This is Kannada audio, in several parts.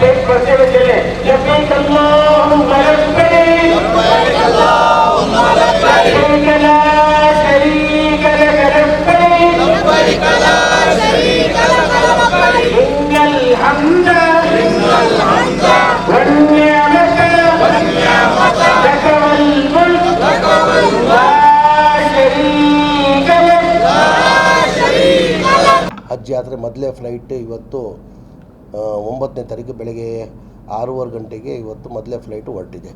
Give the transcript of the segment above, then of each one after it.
ಸ್ಟೇಟ್ ಪರ್ಸೆಂಟೇಜಲ್ಲಿ ಲಬೈಕ್ ಅಲ್ಲಾಹು ಶರೀಕ ಶರೀಕ ಹಮ್ದ ಹಜ್ ಯಾತ್ರೆ ಮೊದಲೇ ಫ್ಲೈಟ್ ಇವತ್ತು ಒಂಬತ್ತನೇ ತಾರೀಕು ಬೆಳಗ್ಗೆ ಆರೂವರೆ ಗಂಟೆಗೆ ಇವತ್ತು ಮೊದಲೇ ಫ್ಲೈಟು ಹೊರಟಿದೆ.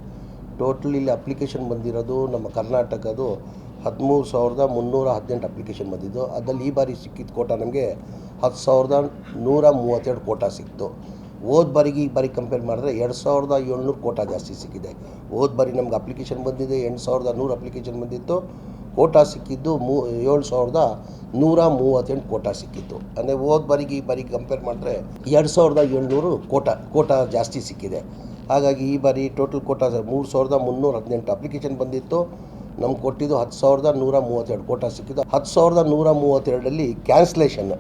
ಟೋಟಲ್ ಇಲ್ಲಿ ಅಪ್ಲಿಕೇಶನ್ ಬಂದಿರೋದು ನಮ್ಮ ಕರ್ನಾಟಕದು ಹದಿಮೂರು ಸಾವಿರದ ಮುನ್ನೂರ ಹದಿನೆಂಟು ಅಪ್ಲಿಕೇಶನ್ ಬಂದಿದ್ದು. ಅದರಲ್ಲಿ ಈ ಬಾರಿ ಸಿಕ್ಕಿದ ಕೋಟ ನಮಗೆ ಹತ್ತು ಸಾವಿರದ ನೂರ ಮೂವತ್ತೆರಡು ಕೋಟ ಸಿಕ್ತು. ಹೋದ ಬಾರಿಗೆ ಈ ಬಾರಿ ಕಂಪೇರ್ ಮಾಡಿದ್ರೆ ಎರಡು ಸಾವಿರದ ಏಳ್ನೂರು ಕೋಟ ಜಾಸ್ತಿ ಸಿಕ್ಕಿದೆ. ಹೋದ ಬಾರಿ ನಮ್ಗೆ ಅಪ್ಲಿಕೇಶನ್ ಬಂದಿದೆ, ಎಂಟು ಸಾವಿರದ ನೂರು ಅಪ್ಲಿಕೇಶನ್ ಬಂದಿತ್ತು. ಕೋಟಾ ಸಿಕ್ಕಿದ್ದು ಮೂ, ಏಳು ಸಾವಿರದ ನೂರ ಮೂವತ್ತೆಂಟು ಕೋಟಾ ಸಿಕ್ಕಿತ್ತು. ಅಂದರೆ ಹೋದ ಬಾರಿಗೆ ಈ ಬಾರಿಗೆ ಕಂಪೇರ್ ಮಾಡಿದ್ರೆ ಎರಡು ಸಾವಿರದ ಏಳ್ನೂರು ಕೋಟಾ ಕೋಟಾ ಜಾಸ್ತಿ ಸಿಕ್ಕಿದೆ. ಹಾಗಾಗಿ ಈ ಬಾರಿ ಟೋಟಲ್ ಕೋಟಾ ಮೂರು ಸಾವಿರದ ಮುನ್ನೂರ ಹದಿನೆಂಟು ಅಪ್ಲಿಕೇಶನ್ ಬಂದಿತ್ತು. ನಮ್ಗೆ ಕೊಟ್ಟಿದ್ದು ಹತ್ತು ಸಾವಿರದ ನೂರ ಮೂವತ್ತೆರಡು ಕೋಟಾ ಸಿಕ್ಕಿದ್ದು. ಹತ್ತು ಸಾವಿರದ ನೂರ ಮೂವತ್ತೆರಡರಲ್ಲಿ ಕ್ಯಾನ್ಸಲೇಷನ್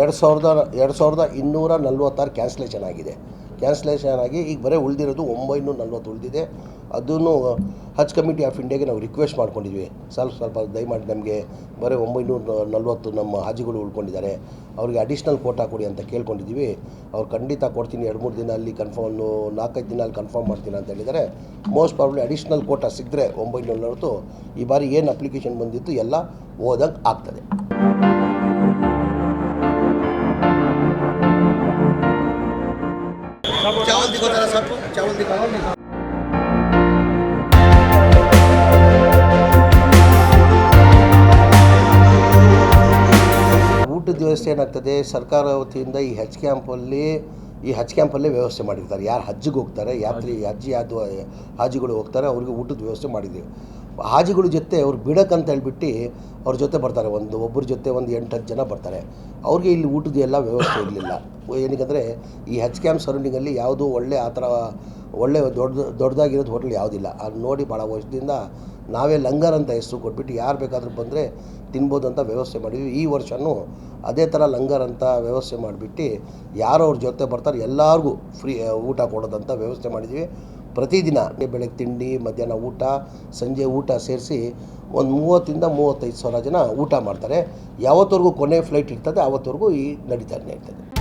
ಎರಡು ಸಾವಿರದ ಎರಡು ಸಾವಿರದ ಇನ್ನೂರ ನಲ್ವತ್ತಾರು ಕ್ಯಾನ್ಸಲೇಷನ್ ಆಗಿದೆ. ಕ್ಯಾನ್ಸ್ಲೇಷನ್ ಆಗಿ ಈಗ ಬರೀ ಉಳಿದಿರೋದು ಒಂಬೈನೂರ ನಲ್ವತ್ತು ಉಳಿದಿದೆ. ಅದನ್ನು ಹಜ್ ಕಮಿಟಿ ಆಫ್ ಇಂಡಿಯಾಗೆ ನಾವು ರಿಕ್ವೆಸ್ಟ್ ಮಾಡ್ಕೊಂಡಿದ್ವಿ. ಸ್ವಲ್ಪ ಸ್ವಲ್ಪ ದಯಮಾಡಿ ನಮಗೆ ಬರೀ ಒಂಬೈನೂರ ನಲ್ವತ್ತು ನಮ್ಮ ಹಾಜಿಗಳು ಉಳ್ಕೊಂಡಿದ್ದಾರೆ. ಅವರಿಗೆ ಅಡಿಷ್ನಲ್ ಕೋಟಾ ಕೊಡಿ ಅಂತ ಕೇಳ್ಕೊಂಡಿದ್ದೀವಿ. ಅವ್ರು ಖಂಡಿತ ಕೊಡ್ತೀನಿ. ಎರಡು, ಮೂರು ದಿನ ಅಲ್ಲಿ ಕನ್ಫರ್ಮ್ ನಾಲ್ಕೈದು ದಿನ ಅಲ್ಲಿ ಕನ್ಫರ್ಮ್ ಮಾಡ್ತೀನಿ ಅಂತ ಹೇಳಿದ್ದಾರೆ. ಮೋಸ್ಟ್ ಪ್ರಾಬ್ಲಿ ಅಡಿಷ್ನಲ್ ಕೋಟಾ ಸಿಕ್ಕರೆ ಒಂಬೈನೂರ ನಲ್ವತ್ತು. ಈ ಬಾರಿ ಏನು ಅಪ್ಲಿಕೇಶನ್ ಬಂದಿತ್ತು ಎಲ್ಲ ಓದಂಗೆ ಆಗ್ತದೆ. चावल दिखो जरा सबको चावल दिखाओ ಊಟದ ವ್ಯವಸ್ಥೆ ಏನಾಗ್ತದೆ ಸರ್ಕಾರ ವತಿಯಿಂದ ಈ ಹಜ್ ಕ್ಯಾಂಪಲ್ಲಿ ಈ ಹಜ್ ಕ್ಯಾಂಪಲ್ಲೇ ವ್ಯವಸ್ಥೆ ಮಾಡಿರ್ತಾರೆ ಯಾರು ಹಜ್ಜಿಗೆ ಹೋಗ್ತಾರೆ ಯಾತ್ರಿ ಹಜ್ಜಿ ಯಾದು ಹಾಜಿಗಳು ಹೋಗ್ತಾರೆ ಅವ್ರಿಗೆ ಊಟದ ವ್ಯವಸ್ಥೆ ಮಾಡಿದ್ದೀವಿ ಹಾಜಿಗಳ ಜೊತೆ ಅವ್ರು ಬಿಡಕ್ಕಂತ ಹೇಳ್ಬಿಟ್ಟು ಅವ್ರ ಜೊತೆ ಬರ್ತಾರೆ. ಒಂದು ಒಬ್ಬರ ಜೊತೆ ಒಂದು ಎಂಟು ಹತ್ತು ಜನ ಬರ್ತಾರೆ. ಅವ್ರಿಗೆ ಇಲ್ಲಿ ಊಟದ ಎಲ್ಲ ವ್ಯವಸ್ಥೆ ಇರಲಿಲ್ಲ. ಏನಕ್ಕಂದರೆ ಈ ಹೆಚ್ ಕ್ಯಾಂಪ್ ಸರೌಂಡಿಂಗಲ್ಲಿ ಯಾವುದೂ ಒಳ್ಳೆ ಆ ಥರ ಒಳ್ಳೆ ದೊಡ್ಡ ದೊಡ್ಡದಾಗಿರೋದು ಹೋಟ್ಲ್ ಯಾವುದಿಲ್ಲ. ಅದು ನೋಡಿ ಭಾಳ ವರ್ಷದಿಂದ ನಾವೇ ಲಂಗರ್ ಅಂತ ಹೆಸರು ಕೊಟ್ಬಿಟ್ಟು ಯಾರು ಬೇಕಾದರೂ ಬಂದರೆ ತಿನ್ಬೋದು ಅಂತ ವ್ಯವಸ್ಥೆ ಮಾಡಿದ್ವಿ. ಈ ವರ್ಷವೂ ಅದೇ ಥರ ಲಂಗರ್ ಅಂತ ವ್ಯವಸ್ಥೆ ಮಾಡಿಬಿಟ್ಟು ಯಾರು ಅವ್ರ ಜೊತೆ ಬರ್ತಾರೆ. ಎಲ್ಲರಿಗೂ ಫ್ರೀ, ಊಟ ಕೊಡೋದಂತ ವ್ಯವಸ್ಥೆ ಮಾಡಿದ್ವಿ. ಪ್ರತಿದಿನ ಬೆಳಗ್ಗೆ ತಿಂಡಿ, ಮಧ್ಯಾಹ್ನ ಊಟ, ಸಂಜೆ ಊಟ ಸೇರಿಸಿ ಒಂದು ಮೂವತ್ತಿಂದ ಮೂವತ್ತೈದು ಸಾವಿರ ಜನ ಊಟ ಮಾಡ್ತಾರೆ. ಯಾವತ್ತವರೆಗೂ ಕೊನೆ ಫ್ಲೈಟ್ ಇರ್ತದೆ ಆವತ್ತವರೆಗೂ ಈ ನಡೀತಾನೆ ಇರ್ತದೆ.